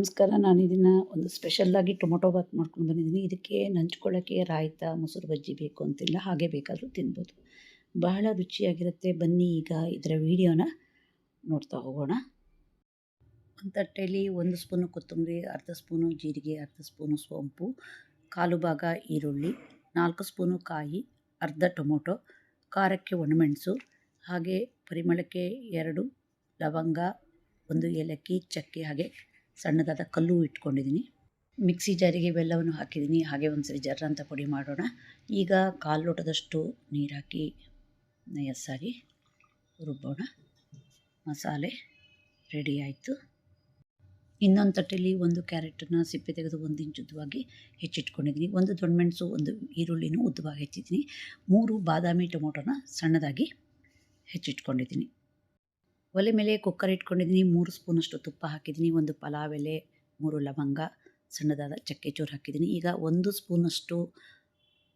ನಮಸ್ಕಾರ. ನಾನು ಇದನ್ನು ಒಂದು ಸ್ಪೆಷಲ್ಲಾಗಿ ಟೊಮೊಟೊ ಬಾತ್ ಮಾಡ್ಕೊಂಡು ಬಂದಿದ್ದೀನಿ. ಇದಕ್ಕೆ ನಂಚ್ಕೊಳ್ಳೋಕ್ಕೆ ರಾಯ್ತ ಮೊಸರು ಬಜ್ಜಿ ಬೇಕು ಅಂತಿಲ್ಲ. ಹಾಗೆ ಬೇಕಾದರೂ ತಿನ್ಬೋದು. ಬಹಳ ರುಚಿಯಾಗಿರುತ್ತೆ. ಬನ್ನಿ ಈಗ ಇದರ ವೀಡಿಯೋನ ನೋಡ್ತಾ ಹೋಗೋಣ. ಒಂದು ತಟ್ಟೆಯಲ್ಲಿ ಒಂದು ಸ್ಪೂನು ಕೊತ್ತಂಬರಿ, ಅರ್ಧ ಸ್ಪೂನು ಜೀರಿಗೆ, ಅರ್ಧ ಸ್ಪೂನು ಸೋಂಪು, ಕಾಲು ಭಾಗ ಈರುಳ್ಳಿ, ನಾಲ್ಕು ಸ್ಪೂನು ಕಾಯಿ, ಅರ್ಧ ಟೊಮೊಟೊ, ಖಾರಕ್ಕೆ ಒಣಮೆಣಸು, ಹಾಗೆ ಪರಿಮಳಕ್ಕೆ ಎರಡು ಲವಂಗ, ಒಂದು ಏಲಕ್ಕಿ, ಚಕ್ಕೆ ಹಾಗೆ ಸಣ್ಣದಾದ ಕಲ್ಲು ಇಟ್ಕೊಂಡಿದ್ದೀನಿ. ಮಿಕ್ಸಿ ಜಾರಿಗೆ ಬೆಲ್ಲವನ್ನು ಹಾಕಿದ್ದೀನಿ. ಹಾಗೆ ಒಂದು ಸರಿ ಜರ್ರ ಅಂತ ಪುಡಿ ಮಾಡೋಣ. ಈಗ ಕಾಲು ಲೋಟದಷ್ಟು ನೀರು ಹಾಕಿ ನಯಸ್ಸಾಗಿ ರುಬ್ಬೋಣ. ಮಸಾಲೆ ರೆಡಿ ಆಯಿತು. ಇನ್ನೊಂದು ತಟ್ಟೆಯಲ್ಲಿ ಒಂದು ಕ್ಯಾರೆಟನ್ನು ಸಿಪ್ಪೆ ತೆಗೆದು ಒಂದು ಇಂಚು ಉದ್ದವಾಗಿ ಹೆಚ್ಚಿಟ್ಕೊಂಡಿದ್ದೀನಿ. ಒಂದು ದೊಣ್ಣಮೆಣಸು ಒಂದು ಈರುಳ್ಳಿನೂ ಉದ್ದವಾಗಿ ಹೆಚ್ಚಿದ್ದೀನಿ. ಮೂರು ಬಾದಾಮಿ ಟೊಮೊಟೊನ ಸಣ್ಣದಾಗಿ ಹೆಚ್ಚಿಟ್ಕೊಂಡಿದ್ದೀನಿ. ಒಲೆ ಮೇಲೆ ಕುಕ್ಕರ್ ಇಟ್ಕೊಂಡಿದ್ದೀನಿ ಮೂರು ಸ್ಪೂನಷ್ಟು ತುಪ್ಪ ಹಾಕಿದ್ದೀನಿ. ಒಂದು ಪಲಾವ್ ಎಲೆ, ಮೂರು ಲವಂಗ, ಸಣ್ಣದಾದ ಚಕ್ಕೆ ಚೂರು ಹಾಕಿದ್ದೀನಿ. ಈಗ ಒಂದು ಸ್ಪೂನಷ್ಟು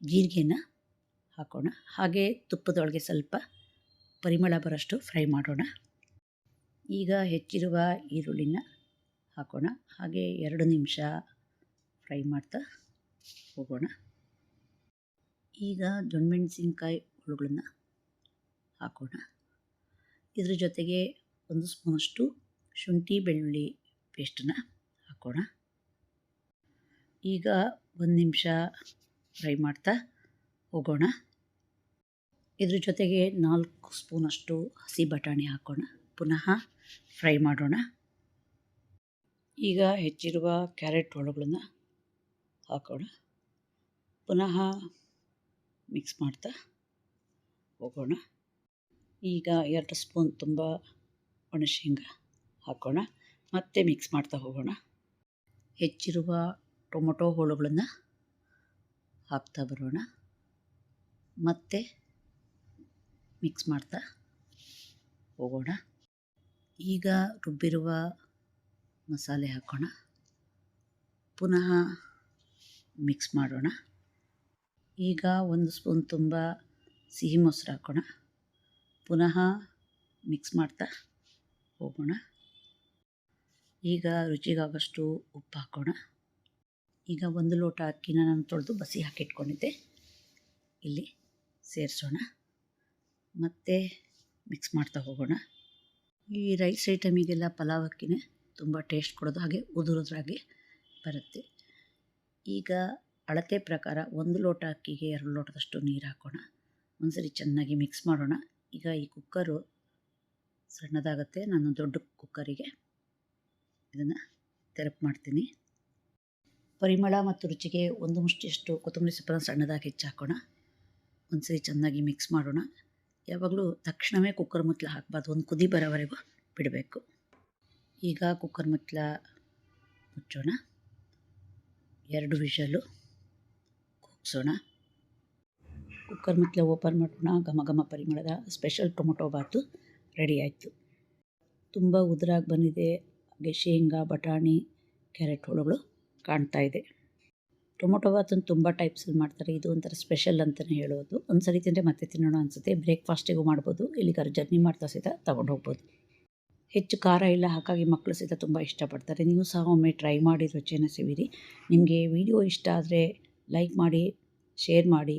ಜೀರಿಗೆನ ಹಾಕೋಣ. ಹಾಗೆ ತುಪ್ಪದೊಳಗೆ ಸ್ವಲ್ಪ ಪರಿಮಳ ಬರೋಷ್ಟು ಫ್ರೈ ಮಾಡೋಣ. ಈಗ ಹೆಚ್ಚಿರುವ ಈರುಳ್ಳಿನ ಹಾಕೋಣ. ಹಾಗೆ ಎರಡು ನಿಮಿಷ ಫ್ರೈ ಮಾಡ್ತಾ ಹೋಗೋಣ. ಈಗ ದೊಣ್ಣಮೆಣಸಿನ್ಕಾಯಿ ಹುಳುಗಳನ್ನ ಹಾಕೋಣ. ಇದ್ರ ಜೊತೆಗೆ ಒಂದು ಸ್ಪೂನಷ್ಟು ಶುಂಠಿ ಬೆಳ್ಳುಳ್ಳಿ ಪೇಸ್ಟನ್ನ ಹಾಕೋಣ. ಈಗ ಒಂದು ನಿಮಿಷ ಫ್ರೈ ಮಾಡ್ತಾ ಹೋಗೋಣ. ಇದ್ರ ಜೊತೆಗೆ ನಾಲ್ಕು ಸ್ಪೂನಷ್ಟು ಹಸಿ ಬಟಾಣಿ ಹಾಕೋಣ. ಪುನಃ ಫ್ರೈ ಮಾಡೋಣ. ಈಗ ಹೆಚ್ಚಿರುವ ಕ್ಯಾರೆಟ್ ಒಳಗಳನ್ನ ಹಾಕೋಣ. ಪುನಃ ಮಿಕ್ಸ್ ಮಾಡ್ತಾ ಹೋಗೋಣ. ಈಗ ಎರಡು ಸ್ಪೂನ್ ತುಂಬ ಒಣಶೇಂಗ ಹಾಕೋಣ. ಮತ್ತೆ ಮಿಕ್ಸ್ ಮಾಡ್ತಾ ಹೋಗೋಣ. ಹೆಚ್ಚಿರುವ ಟೊಮೊಟೊ ಹೋಳುಗಳನ್ನು ಹಾಕ್ತಾ ಬರೋಣ. ಮತ್ತೆ ಮಿಕ್ಸ್ ಮಾಡ್ತಾ ಹೋಗೋಣ. ಈಗ ರುಬ್ಬಿರುವ ಮಸಾಲೆ ಹಾಕೋಣ. ಪುನಃ ಮಿಕ್ಸ್ ಮಾಡೋಣ. ಈಗ ಒಂದು ಸ್ಪೂನ್ ತುಂಬ ಸಿಹಿ ಮೊಸರು ಹಾಕೋಣ. ಪುನಃ ಮಿಕ್ಸ್ ಮಾಡ್ತಾ ಹೋಗೋಣ. ಈಗ ರುಚಿಗಾಗಷ್ಟು ಉಪ್ಪು ಹಾಕೋಣ. ಈಗ ಒಂದು ಲೋಟ ಅಕ್ಕಿನ ನಾನು ತೊಳೆದು ಬಸಿ ಹಾಕಿಟ್ಕೊಂಡಿದ್ದೆ. ಇಲ್ಲಿ ಸೇರಿಸೋಣ. ಮತ್ತು ಮಿಕ್ಸ್ ಮಾಡ್ತಾ ಹೋಗೋಣ. ಈ ರೈಸ್ ಐಟಮಿಗೆಲ್ಲ ಪಲಾವ್ ಅಕ್ಕಿನೇ ತುಂಬ ಟೇಸ್ಟ್ ಕೊಡೋದು ಹಾಗೆ ಉದುರೋದ್ರಾಗೆ ಬರುತ್ತೆ. ಈಗ ಅಳತೆ ಪ್ರಕಾರ ಒಂದು ಲೋಟ ಅಕ್ಕಿಗೆ ಎರಡು ಲೋಟದಷ್ಟು ನೀರು ಹಾಕೋಣ. ಒಂದ್ಸರಿ ಚೆನ್ನಾಗಿ ಮಿಕ್ಸ್ ಮಾಡೋಣ. ಈಗ ಈ ಕುಕ್ಕರು ಸಣ್ಣದಾಗುತ್ತೆ. ನಾನು ದೊಡ್ಡ ಕುಕ್ಕರಿಗೆ ಇದನ್ನು ತೆರಪು ಮಾಡ್ತೀನಿ. ಪರಿಮಳ ಮತ್ತು ರುಚಿಗೆ ಒಂದು ಮುಷ್ಟಿಯಷ್ಟು ಕೊತ್ತಂಬರಿ ಸೊಪ್ಪನ್ನು ಸಣ್ಣದಾಗಿ ಹೆಚ್ಚಾಕೋಣ ಒಂದ್ಸರಿ ಚೆನ್ನಾಗಿ ಮಿಕ್ಸ್ ಮಾಡೋಣ. ಯಾವಾಗಲೂ ತಕ್ಷಣವೇ ಕುಕ್ಕರ್ ಮುತ್ತಲ ಹಾಕಬಾರ್ದು. ಒಂದು ಕುದಿ ಬರೋವರೆಗೂ ಬಿಡಬೇಕು. ಈಗ ಕುಕ್ಕರ್ ಮುತ್ತಲ ಮುಚ್ಚೋಣ. ಎರಡು ವಿಷಲು ಕೂಗಿಸೋಣ. ಕುಕ್ಕರ್ ಮುತ್ತಲ ಓಪನ್ ಮಾಡೋಣ ಘಮ ಘಮ ಪರಿಮಳದ ಸ್ಪೆಷಲ್ ಟೊಮೊಟೊ ಬಾತು ರೆಡಿ ಆಯಿತು. ತುಂಬ ಉದುರಾಗಿ ಬಂದಿದೆ. ಹಾಗೆ ಶೇಂಗಾ, ಬಟಾಣಿ, ಕ್ಯಾರೆಟ್ ಹೋಳುಗಳು ಕಾಣ್ತಾ ಇದೆ. ಟೊಮೊಟೊ ಬಾತನ್ನು ತುಂಬ ಟೈಪ್ಸಲ್ಲಿ ಮಾಡ್ತಾರೆ. ಇದು ಒಂಥರ ಸ್ಪೆಷಲ್ ಅಂತಲೇ ಹೇಳೋದು. ಒಂದು ಸರಿ ತಿಂದರೆ ಮತ್ತೆ ತಿನ್ನೋಣ ಅನಿಸುತ್ತೆ. ಬ್ರೇಕ್ಫಾಸ್ಟಿಗೂ ಮಾಡ್ಬೋದು. ಇಲ್ಲಿಗಾರು ಜರ್ನಿ ಮಾಡ್ತಾ ಸಹಿತ ತಗೊಂಡು ಹೋಗ್ಬೋದು. ಹೆಚ್ಚು ಖಾರ ಇಲ್ಲ, ಹಾಗಾಗಿ ಮಕ್ಕಳು ಸಹಿತ ತುಂಬ ಇಷ್ಟಪಡ್ತಾರೆ. ನೀವು ಸಹ ಒಮ್ಮೆ ಟ್ರೈ ಮಾಡಿ ರುಚಿಯನ್ನು ಸಿವಿರಿ ನಿಮಗೆ ವಿಡಿಯೋ ಇಷ್ಟ ಆದರೆ ಲೈಕ್ ಮಾಡಿ ಶೇರ್ ಮಾಡಿ